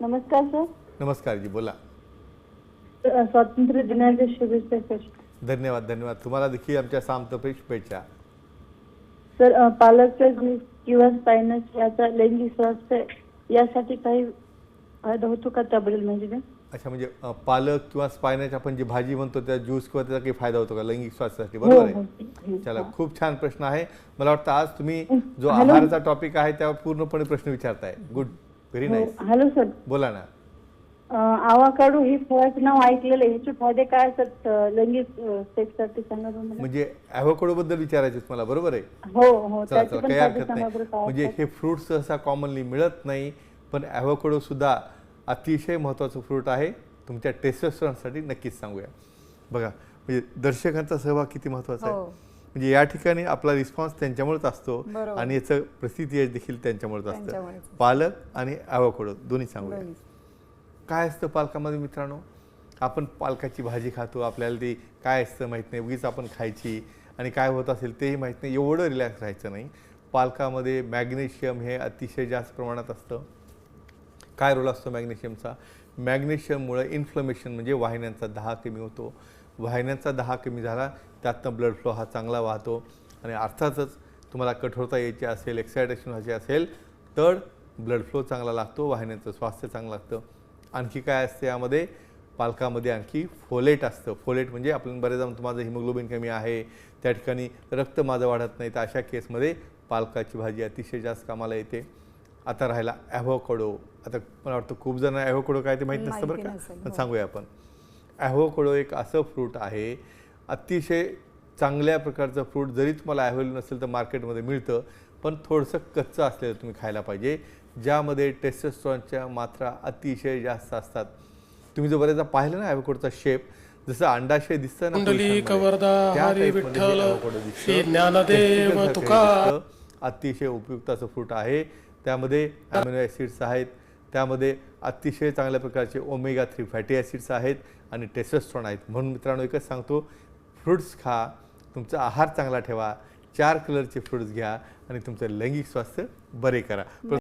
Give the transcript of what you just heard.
नमस्कार सर. नमस्कार जी बोला. स्वातंत्र्य दिनाच्या शुभेच्छा सर. धन्यवाद धन्यवाद. तुम्हाला देखील आमच्या सामतपे शुभेच्छा. सर पालकचा किंवा स्पायनस याचा लैंगिक स्वास्थ्य यासाठी काही फायदा होतो का त्याबद्दल माहिती द्या? अच्छा म्हणजे पालक किंवा स्पायनाची आपण जी भाजी म्हणतो त्या ज्यूस किंवा त्याचा काही फायदा होतो का लैंगिक स्वास्थ्यासाठी हो बरोबर हो आहे हो. चला खूप छान प्रश्न आहे. मला वाटतं आज तुम्ही जो. आहाराचा टॉपिक आहे त्यावर पूर्णपणे प्रश्न विचारताय. गुड व्हेरी हो नाईस हॅलो सर बोला ना. अ, आवाकाडो ही फळाचं नाव ऐकलेलं आहे. याचे फायदे काय असतात लैंगिक सेक्ससाठी सांगा मला म्हणजे ॲव्होकडो बद्दल विचारायचे मला बरोबर आहे? हो हो चला त्याचे चला पण काही फायदे हरकत सांगा नाही. बरं काय म्हणजे असतात? हे फ्रूट सहसा कॉमनली मिळत नाही पण ॲव्होकडो सुद्धा अतिशय महत्त्वाचं फ्रूट आहे. तुमच्या टेस्टोस्टेरॉनसाठी नक्कीच सांगूया. बघा म्हणजे दर्शकांचा सहभाग किती महत्त्वाचा आहे. हो. म्हणजे या ठिकाणी आपला रिस्पॉन्स त्यांच्यामुळेच असतो. आणि याचं प्रसिद्धी यश देखील त्यांच्यामुळेच असतं. पालक आणि ॲव्होकडो दोन्ही सांगूया. दोन्ही. काय असतं पालकामध्ये मित्रांनो? आपण पालकाची भाजी खातो आपल्याला ती काय असतं माहीत नाही. उगीच आपण खायची आणि काय होत असेल तेही माहीत नाही. एवढं रिलॅक्स राहायचं नाही. पालकामध्ये मॅग्नेशियम हे अतिशय जास्त प्रमाणात असतं. काय रोल असतो मॅग्नेशियमचा? मॅग्नेशियममुळे इन्फ्लमेशन म्हणजे वाहिन्यांचा दहा कमी होतो. वाहिन्यांचा दहा कमी झाला त्यातनं ब्लड फ्लो हा चांगला वाहतो. आणि अर्थातच तुम्हाला कठोरता यायची असेल एक्सायटेशन व्हायची असेल तर ब्लड फ्लो चांगला लागतो वाहिन्यांचं स्वास्थ्य चांगलं लागतं. आणखी काय असते यामध्ये? पालकामध्ये आणखी फोलेट असतं. फोलेट म्हणजे आपल्याला बरेचदा माझं हिमोग्लोबिन कमी आहे त्या ठिकाणी रक्त माझं वाढत नाही तर अशा केसमध्ये पालकाची भाजी अतिशय जास्त कामाला येते. आता राहिला ॲव्होकडो आता मला वाटतं खूप जण ॲव्होकडो काय ते माहीत नसतं बरं का. हो. सांगूया आपण. ॲव्होकडो एक असं फ्रूट आहे अतिशय चांगल्या प्रकारचं फ्रूट जरी तुम्हाला अवेलेबल नसेल तर मार्केटमध्ये मिळतं पण थोडंसं कच्चं असलेलं तुम्ही खायला पाहिजे ज्यामध्ये टेस्टोस्टेरॉनच्या मात्रा अतिशय जास्त असतात तुम्ही जो बरेचदा पाहिलं ना ॲव्होकडोचा शेप जसं अंडाशय दिसतं ना. अतिशय उपयुक्त असं फ्रूट आहे त्यामध्ये ॲसिड्स आहेत त्यामध्ये अतिशय चांगल्या प्रकारचे ओमेगा थ्री फॅटी ॲसिड्स आहेत आणि टेस्टोस्ट्रॉन आहेत. म्हणून मित्रांनो एकच सांगतो फ्रूट्स खा तुमचा आहार चांगला ठेवा चार कलरचे फ्रूट्स घ्या आणि तुमचं लैंगिक स्वास्थ्य बरे करा.